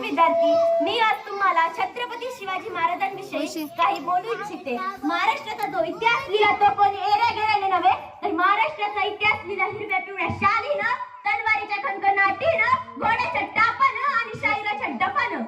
विद्यार्थी मी आज तुम्हाला छत्रपती शिवाजी महाराजांविषयी काही बोलू इच्छिते. महाराष्ट्राचा जो इतिहास लिहिला तो कोणी एऱ्या गेल्याने नव्हे तर महाराष्ट्राचा इतिहास लिहिला हिरव्या पिवळ्या शालीनं तलवारीच्या खणखणाटीनं घोड्याच्या टापानं आणि शाहिराच्या डफानं.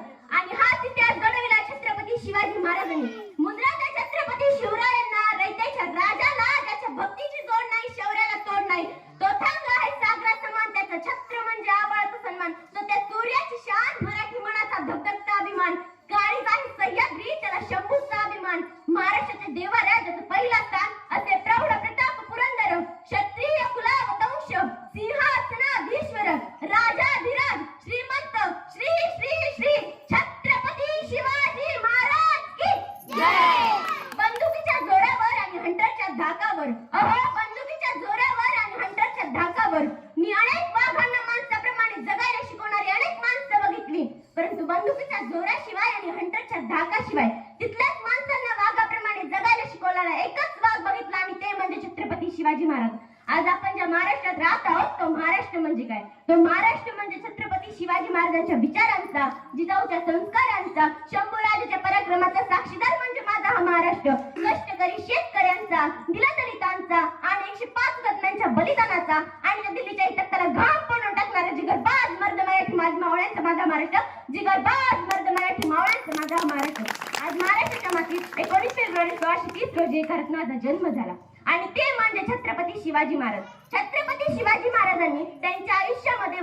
शिवाजी महाराज. आज आपण ज्या महाराष्ट्रात राहत आहोत तो महाराष्ट्र म्हणजे काय? तो महाराष्ट्र म्हणजे छत्रपती शिवाजी महाराजांच्या विचारांचा जिजाऊच्या संस्कारांचा शंभूराजाच्या पराक्रमाचा साक्षीदार म्हणजे माझा हा महाराष्ट्र. कष्टकरी शेतकऱ्यांचा दिलादलितांचा आणि एकशे पाच रत्नांच्या बलिदानाचा आणि त्या दिल्लीच्या इतकाला घाम पडून टाकणारा जिगरबाज मर्द मराठी माझ मावळ्यांचा माझा महाराष्ट्र. जिगरबाज मर्द मराठी मावळ्यांचा माझा महाराष्ट्र. आज महाराष्ट्राच्या मातीत एकोणीस फेब्रुवारी सोळाशे तीस रोजी एका रत्नाचा जन्म झाला. आणि ते म्हणजे छत्रपती शिवाजी महाराज. छत्रपती शिवाजी महाराजांनी त्यांच्या आयुष्यामध्ये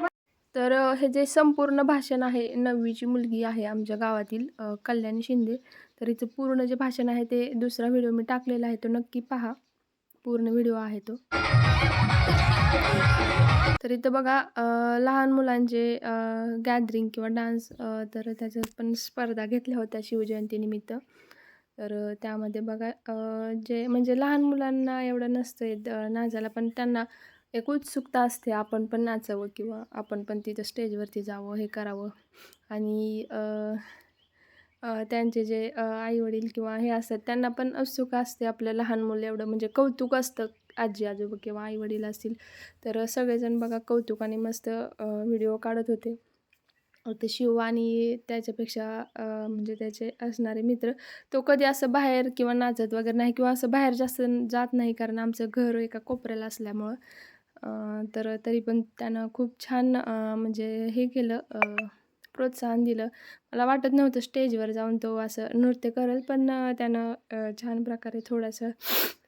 तर हे जे संपूर्ण भाषण आहे नववीची मुलगी आहे आमच्या गावातील कल्याणी शिंदे तर हिचं पूर्ण जे भाषण आहे ते दुसरा व्हिडिओ मी टाकलेला आहे तो नक्की पहा. पूर्ण व्हिडिओ आहे तो. तर इथं बघा लहान मुलांचे गॅदरिंग किंवा डान्स तर त्याच्यात पण स्पर्धा घेतल्या होत्या शिवजयंतीनिमित्त. तर त्यामध्ये बघा जे म्हणजे लहान मुलांना एवढं नसतं येत नाचायला पण त्यांना एक उत्सुकता असते आपण पण नाचावं किंवा आपण पण तिथं स्टेजवरती जावं हे करावं. आणि त्यांचे जे आईवडील किंवा हे असतात त्यांना पण उत्सुक असते आपलं लहान मुलं एवढं. म्हणजे कौतुक असतं आजी आजोबा किंवा आईवडील असतील. तर सगळेजण बघा कौतुकाने मस्त व्हिडिओ काढत होते. ते शिव आणि त्याच्यापेक्षा म्हणजे त्याचे असणारे मित्र तो कधी असं बाहेर किंवा नाचत वगैरे नाही किंवा असं बाहेर जास्त जात नाही कारण आमचं घर एका कोपऱ्याला असल्यामुळं. तर तरी पण त्यानं खूप छान म्हणजे हे केलं प्रोत्साहन दिलं. मला वाटत नव्हतं स्टेजवर जाऊन तो असं नृत्य करेल पण त्यानं छान प्रकारे थोडंसं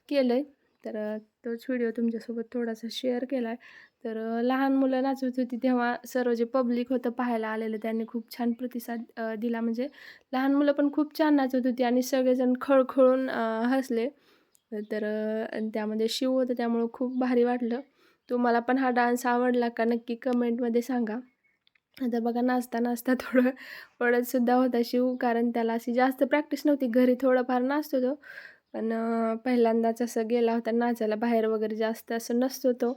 केलं आहे तर तोच व्हिडिओ तुमच्यासोबत थोडासा शेअर केला आहे तर लहान मुलं नाचत होती तेव्हा सर्व जे पब्लिक होतं पाहायला आलेलं त्यांनी खूप छान प्रतिसाद दिला. म्हणजे लहान मुलं पण खूप छान नाचत होती आणि सगळेजण खळखळून हसले. तर त्यामध्ये शिव होतं त्यामुळं खूप भारी वाटलं. तुम्हाला पण हा डान्स आवडला का? नक्की कमेंटमध्ये सांगा. आता बघा नाचता नाचता थोडं पडतसुद्धा होता शिव कारण त्याला अशी जास्त प्रॅक्टिस नव्हती. घरी थोडंफार नाचतो तो पण पहिल्यांदाच असं गेला होता. नाचायला बाहेर वगैरे जास्त असं नसतो तो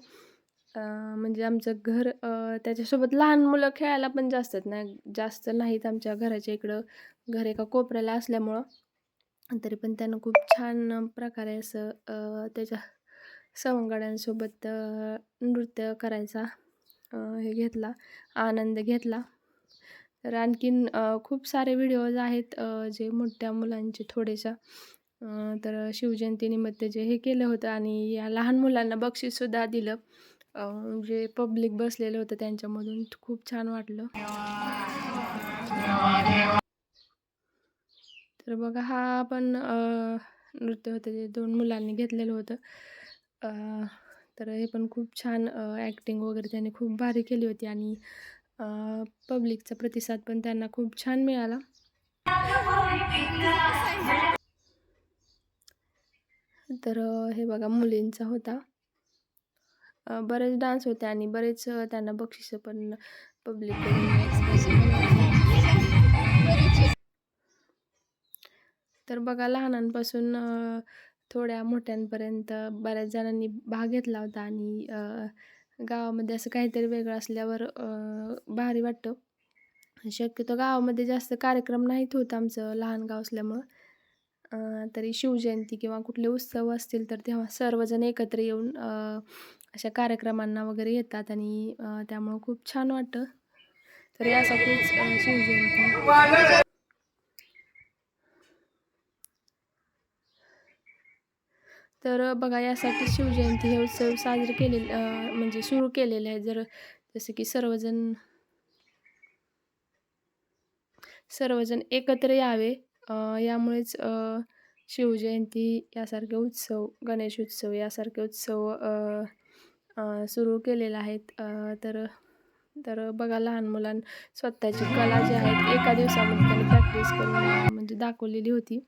म्हणजे आमचं घर त्याच्यासोबत लहान मुलं खेळायला पण जास्त आहेत नाही जास्त नाहीत आमच्या घराच्या इकडं. घर एका कोपऱ्याला असल्यामुळं. तरी पण त्यानं खूप छान प्रकारे असं त्याच्या सवंगड्यांसोबत नृत्य करायचा हे घेतला आनंद घेतला. तर आणखीन खूप सारे व्हिडिओज आहेत जे मोठ्या मुलांचे थोडेशा. तर शिवजयंतीनिमित्त जे हे केलं होतं आणि या लहान मुलांना बक्षीससुद्धा दिलं. जे पब्लिक बसलेलं होतं त्यांच्यामधून खूप छान वाटलं. तर बघा हा पण नृत्य होतं. जे दोन मुलांनी घेतलेलं होतं. तर हे पण खूप छान ॲक्टिंग वगैरे त्यांनी खूप भारी केली होती आणि पब्लिकचा प्रतिसाद पण त्यांना खूप छान मिळाला. तर हे बघा मुलींचा होता. बरेच डान्स होते आणि बरेच त्यांना बक्षिसं पण पब्लिक तर बघा लहानांपासून थोड्या मोठ्यांपर्यंत बऱ्याच जणांनी भाग घेतला होता आणि गावामध्ये असं काहीतरी वेगळं असल्यावर भारी वाटतं. शक्यतो गावामध्ये जास्त कार्यक्रम नाहीत होत आमचं लहान गाव असल्यामुळं. तरी शिवजयंती किंवा कुठले उत्सव असतील तर तेव्हा सर्वजण एकत्र येऊन अशा कार्यक्रमांना वगैरे येतात आणि त्यामुळं खूप छान वाटतं. तर यासाठीच शिवजयंती. तर बघा यासाठी शिवजयंती हे उत्सव साजरे केलेले म्हणजे सुरू केलेले आहे जर जसे की सर्वजण सर्वजण एकत्र यावे अ, यामुळेच अ, शिवजयंती यासारखे उत्सव गणेश उत्सव यासारखे उत्सव अ, अ, सुरू केलेले आहेत. अ, तर तर बघा लहान मुलां स्वतःची कला जी आहेत एका दिवसामध्ये त्यांनी प्रॅक्टिस करून अ, म्हणजे दाखवलेली होती.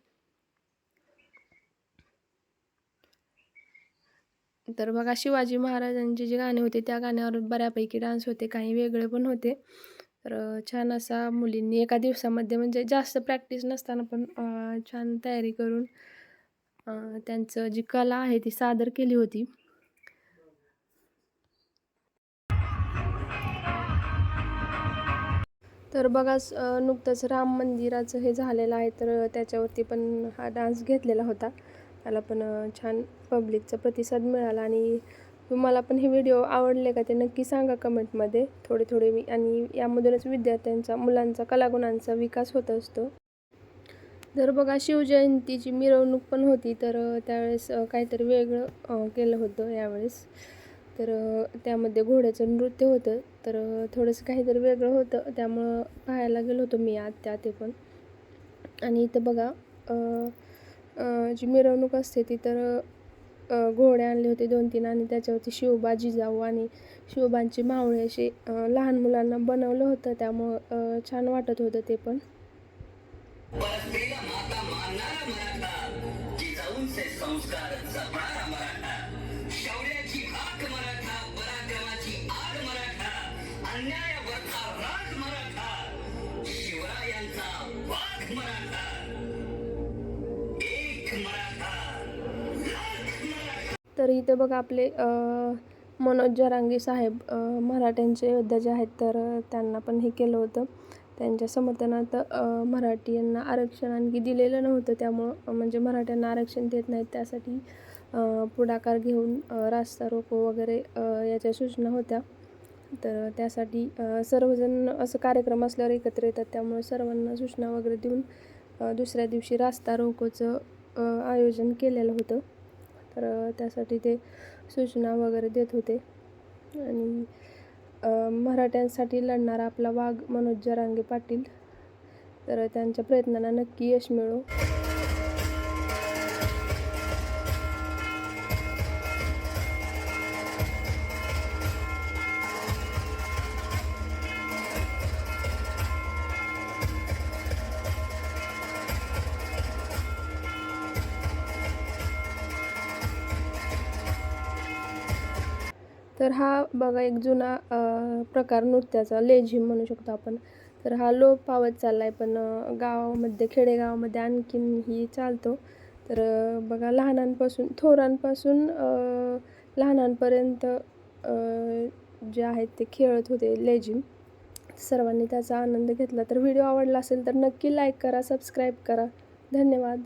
तर बघा शिवाजी महाराजांचे जे गाणे होते त्या गाण्यावर बऱ्यापैकी डान्स होते काही वेगळे पण होते. तर छान असा मुलींनी एका दिवसामध्ये म्हणजे जास्त प्रॅक्टिस नसताना पण छान तयारी करून त्यांचं जी कला आहे ती सादर केली होती. तर बघा नुकतंच राम मंदिराचं हे झालेलं आहे तर त्याच्यावरती पण हा डान्स घेतलेला होता. त्याला पण छान पब्लिकचा प्रतिसाद मिळाला आणि तुम्हाला पण हे व्हिडिओ आवडले का ते नक्की सांगा कमेंटमध्ये थोडे थोडे मी आणि यामधूनच विद्यार्थ्यांचा मुलांचा कलागुणांचा विकास होत असतो. तर बघा शिवजयंतीची मिरवणूक पण होती तर त्यावेळेस काहीतरी वेगळं केलं होतं यावेळेस. तर त्यामध्ये घोड्याचं नृत्य होतं. तर थोडंसं काहीतरी वेगळं होतं. त्यामुळं पाहायला गेलो होतो मी आत त्या ते पण. आणि इथं बघा जी मिरवणूक असते ती तर घोडे आणले होते दोन तीन आणि त्याच्यावरती शिवबा जिजाऊ आणि शिवबांची मावळे असे लहान मुलांना बनवलं होतं. त्यामुळं छान वाटत होतं ते पण. परस्त्रीला मराठा. तर इथे बघा आपले मनोज जरांगे साहेब मराठ्यांचे योद्धा जे आहेत. तर त्यांना पण हे केलं होतं. त्यांच्या समर्थनात मराठी मराठीयांना आरक्षण आणखी दिलेलं नव्हतं. त्यामुळं म्हणजे मराठ्यांना आरक्षण देत नाहीत. त्यासाठी पुढाकार घेऊन रास्ता रोको वगैरे याच्या सूचना होत्या. तर त्यासाठी सर्वजण असं कार्यक्रम असल्यावर एकत्र येतात. त्यामुळे सर्वांना सूचना वगैरे देऊन दुसऱ्या दिवशी रास्ता रोकोचं आयोजन केलेलं होतं. तर त्यासाठी ते सूचना वगैरे देत होते. आणि मराठ्यांसाठी लढणारा आपला वाघ मनोज जरांगे पाटील. तर त्यांच्या प्रयत्नांना नक्की यश मिळो. तर हा बघा एक जुना प्रकार नृत्याचा लेझिम म्हणू शकतो आपण. तर हा लोप पावत चालला आहे पण गावामध्ये खेडेगावामध्ये आणखीन ही चालतो. तर बघा लहानांपासून थोरांपासून लहानांपर्यंत जे आहेत ते खेळत होते लेझिम. सर्वांनी त्याचा आनंद घेतला. तर व्हिडिओ आवडला असेल तर नक्की लाईक करा सबस्क्राईब करा. धन्यवाद.